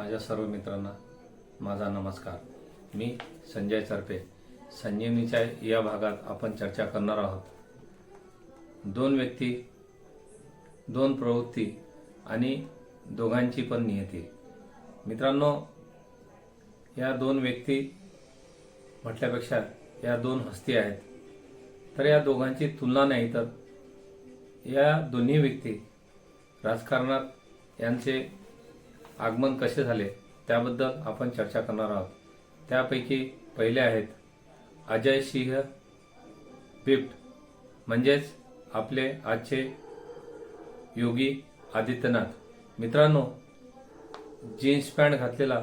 माझ्या सर्व मित्रांना माझा नमस्कार. मी संजय चरपे. संजीवनीच्या या भागात आपण चर्चा करणार आहोत. दोन व्यक्ती दोन प्रवृत्ती आणि दोघांची पण नियती. मित्रांनो या दोन व्यक्ती म्हटल्यापेक्षा या दोन हस्ती आहेत. तर या दोघांची तुलना नाही तर या दोन्ही व्यक्ती राजकारणात यांचे आगमन कसे झाले त्याबद्दल आपण चर्चा करणार आहोत. त्यापैकी पहिले आहेत अजय सिंह बिप्ट म्हणजेच आपले आजचे योगी आदित्यनाथ. मित्रांनो जीन्स पॅन्ट घातलेला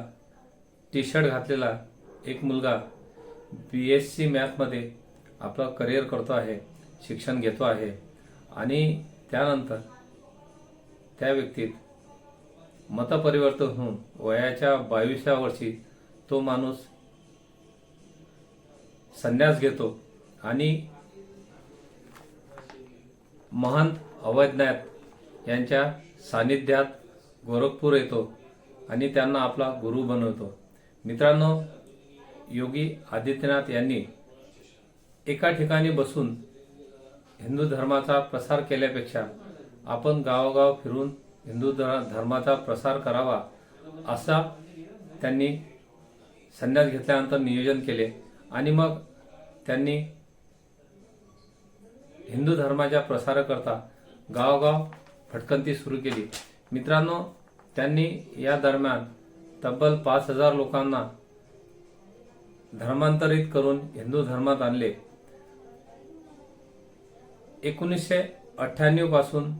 टी शर्ट घातलेला एक मुलगा बी एस सी मॅथमध्ये आपलं करिअर करतो आहे शिक्षण घेतो आहे. आणि त्यानंतर त्या व्यक्तीत मतपरिवर्तन होऊन वयाच्या बावीसव्या वर्षी तो माणूस संन्यास घेतो आणि महंत अवैधनाथ यांच्या सानिध्यात गोरखपूर येतो आणि त्यांना आपला गुरु बनवतो. मित्रांनो योगी आदित्यनाथ यांनी एका ठिकाणी बसून हिंदू धर्माचा प्रसार केल्यापेक्षा आपण गावोगाव फिरून हिंदू धर्माचा प्रसार करावा असा त्यांनी संन्यास घेतल्यानंतर नियोजन केले. आणि मग त्यांनी हिंदू धर्माच्या प्रसाराकरता गावोगाव भटकंती सुरू केली. मित्रांनो त्यांनी या दरम्यान तब्बल पाच हजार लोकांना धर्मांतरित करून हिंदू धर्मात आणले. एकोणीसशे अठ्ठ्याण्णवपासून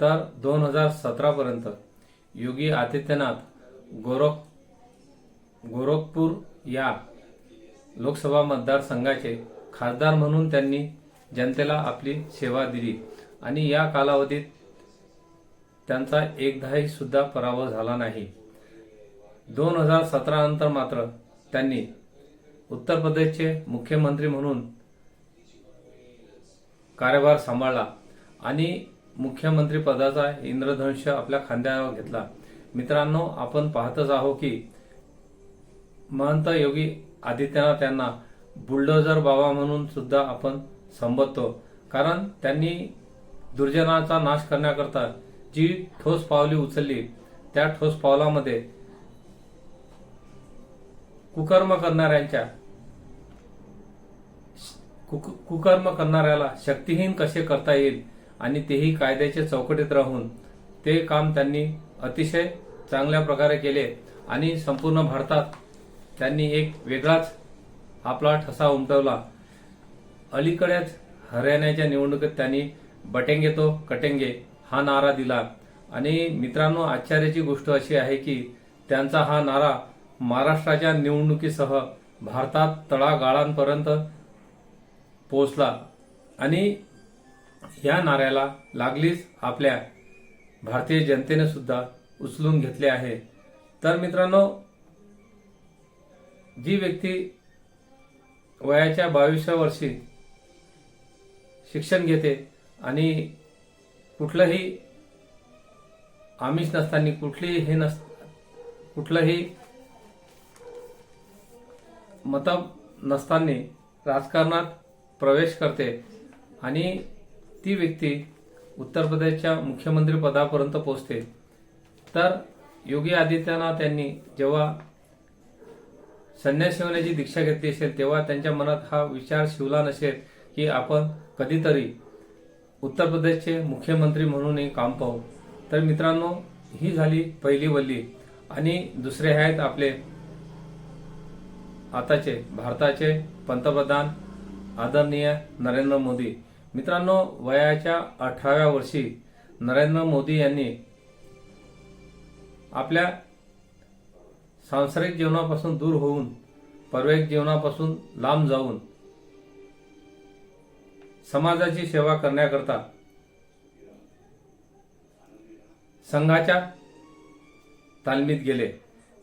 तर दोन हजार सतरापर्यंत योगी आदित्यनाथ गोरख गोरखपूर या लोकसभा मतदारसंघाचे खासदार म्हणून त्यांनी जनतेला आपली सेवा दिली. आणि या कालावधीत त्यांचा एकदाही सुद्धा पराभव झाला नाही. दोन हजार सतरा नंतर मात्र त्यांनी उत्तर प्रदेशचे मुख्यमंत्री म्हणून कार्यभार सांभाळला आणि मुख्यमंत्री पदाचा इंद्रधनुष्य आपल्या खांद्यावर घेतला. मित्रांनो आपण पाहतच आहो की महंत योगी आदित्यनाथ यांना बुलडोझर बाबा म्हणून सुद्धा आपण संबोधतो. कारण त्यांनी दुर्जनाचा नाश करण्याकरता जी ठोस पावली उचलली त्या ठोस पावलामध्ये कुकर्म करणाऱ्यांच्या कुक- कुकर्म करणाऱ्याला शक्तिहीन कसे करता येईल? आणि तेही कायद्याच्या चौकटीत राहून ते काम त्यांनी अतिशय चांगल्या प्रकारे केले आणि संपूर्ण भारतात त्यांनी एक वेगळाच आपला ठसा उमटवला. अलीकडेच हरियाणाच्या निवडणुकीत त्यांनी बटेंगे तो कटेंगे हा नारा दिला. आणि मित्रांनो आश्चर्याची गोष्ट अशी आहे की त्यांचा हा नारा महाराष्ट्राच्या निवडणुकीसह भारतात तळागाळांपर्यंत पोहोचला. आणि या नाऱ्याला लागलीच आपल्या भारतीय जनतेने सुद्धा उचलून घेतले आहे. तर मित्रांनो जी व्यक्ती वयाच्या बावीसव्या वर्षी शिक्षण घेते आणि कुठलंही आमिष नसताना कुठलीही हे नस कुठलंही मत नसताना राजकारणात प्रवेश करते आणि ती व्यक्ती उत्तर प्रदेशच्या मुख्यमंत्री पदापर्यंत पोहोचते. तर योगी आदित्यनाथ यांनी जेव्हा संन्यास होण्याची दीक्षा घेतली असेल तेव्हा त्यांच्या मनात हा विचार शिवला नसेल की आपण कधीतरी उत्तर प्रदेशचे मुख्यमंत्री म्हणूनही काम पाहू. तर मित्रांनो ही झाली पहिली वल्ली आणि दुसरे आहेत आपले आताचे भारताचे पंतप्रधान आदरणीय नरेंद्र मोदी. मित्रांनो वयाच्या अठराव्या वर्षी नरेंद्र मोदी यांनी आपल्या सांसारिक जीवनापासून दूर होऊन परवैक जीवनापासून लांब जाऊन समाजाची सेवा करण्याकरता संघाच्या तालमीत गेले.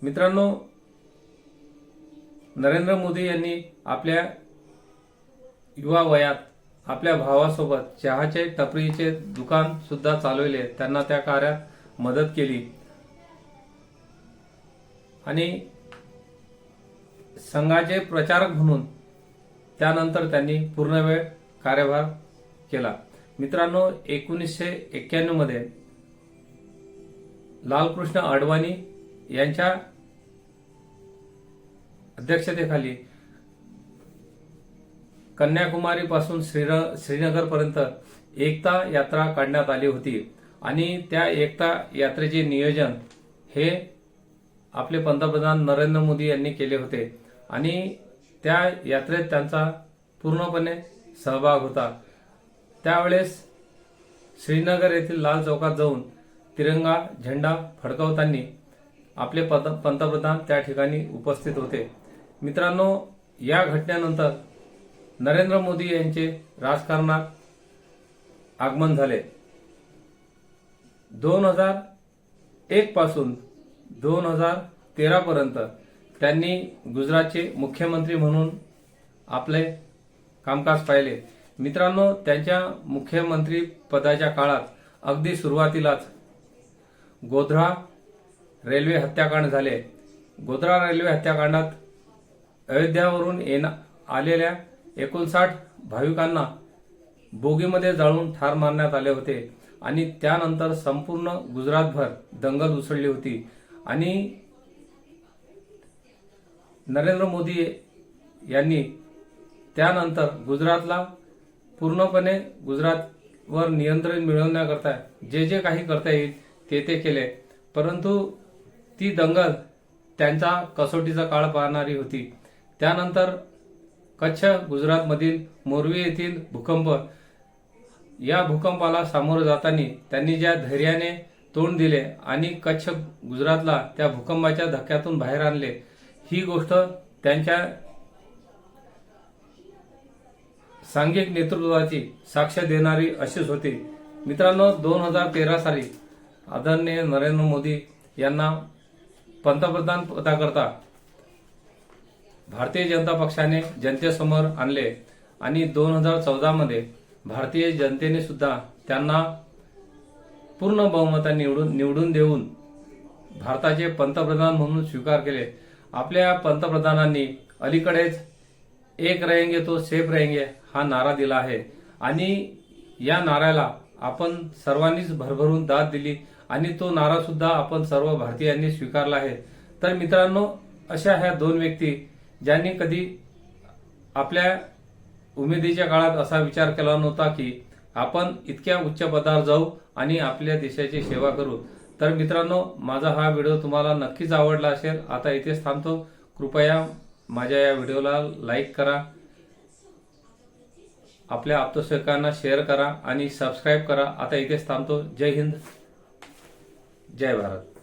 मित्रांनो नरेंद्र मोदी यांनी आपल्या युवा वयात आपल्या भावासोबत चहाचे टपरीचे दुकान सुद्धा चालवले. त्यांना त्या कार्यात मदत केली. आणि संघाचे प्रचारक म्हणून त्यानंतर त्यांनी पूर्ण वेळ कार्यभार केला. मित्रांनो एकोणीसशे एक्क्याण्णवमध्ये लालकृष्ण अडवाणी यांच्या अध्यक्षतेखाली कन्याकुमारी पासून श्रीनगर पर्यंत एकता यात्रा काढण्यात आली होती. आणि त्या एकता यात्रेचे नियोजन हे आपले पंतप्रधान नरेंद्र मोदी यांनी केले होते. आणि त्या यात्रेत त्यांचा पूर्णपणे सहभाग होता. त्यावेळेस श्रीनगर येथील लाल चौकात जाऊन तिरंगा झेंडा फडकवताना आपले पद पंतप्रधान त्या ठिकाणी उपस्थित होते. मित्रांनो या घटनेनंतर नरेंद्र मोदी यांचे राजकारणात आगमन झाले. दोन हजार एक पासून दोन हजार तेरा पर्यंत त्यांनी गुजरातचे मुख्यमंत्री म्हणून आपले कामकाज पाहिले. मित्रांनो त्यांच्या मुख्यमंत्री पदाच्या काळात अगदी सुरुवातीलाच गोध्रा रेल्वे हत्याकांड झाले. गोध्रा रेल्वे हत्याकांडात अयोध्यावरून येणा आलेल्या एकोणसाठ भाविकांना बोगीमध्ये जाळून ठार मारण्यात आले होते आणि त्यानंतर संपूर्ण गुजरातभर दंगल उसळली होती. आणि नरेंद्र मोदी यांनी त्यानंतर गुजरातला पूर्णपणे गुजरातवर नियंत्रण मिळवण्याकरता जे जे काही करता येईल ते ते केले. परंतु ती दंगल त्यांचा कसोटीचा काळ पाहणारी होती. त्यानंतर कच्छ गुजरातमधील मोरवी येथील भूकंप. या भूकंपाला सामोरं जाताना त्यांनी ज्या धैर्याने तोंड दिले आणि कच्छ गुजरातला त्या भूकंपाच्या धक्क्यातून बाहेर आणले ही गोष्ट त्यांच्या सांघिक नेतृत्वाची साक्ष देणारी अशीच होती. मित्रांनो दोन हजार तेरा साली आदरणीय नरेंद्र मोदी यांना पंतप्रधान पदाकरता भारतीय जनता पक्षाने जनतेसमोर आणले आणि दोन हजार चौदामध्ये भारतीय जनतेने सुद्धा त्यांना पूर्ण बहुमता निवडून निवडून देऊन भारताचे पंतप्रधान म्हणून स्वीकार केले. आपल्या पंतप्रधानांनी अलीकडेच एक रहेंगे तो सेफ रहेंगे हा नारा दिला आहे. आणि या नाऱ्याला आपण सर्वांनीच भरभरून दाद दिली आणि तो नारा सुद्धा आपण सर्व भारतीयांनी स्वीकारला आहे. तर मित्रांनो अशा ह्या दोन व्यक्ती ज्यांनी कधी आपल्या उमेदीच्या काळात असा विचार केला नव्हता की आपण इतक्या उच्च पदावर जाऊ आणि आपल्या देशाची सेवा करू. तर मित्रांनो माझा हा व्हिडिओ तुम्हाला नक्कीच आवडला असेल. आता इथेच थांबतो. कृपया माझ्या या व्हिडिओला लाईक करा. आपल्या आप्तसकांना शेअर करा आणि सबस्क्राईब करा. आता इथेच थांबतो. जय हिंद. जय भारत.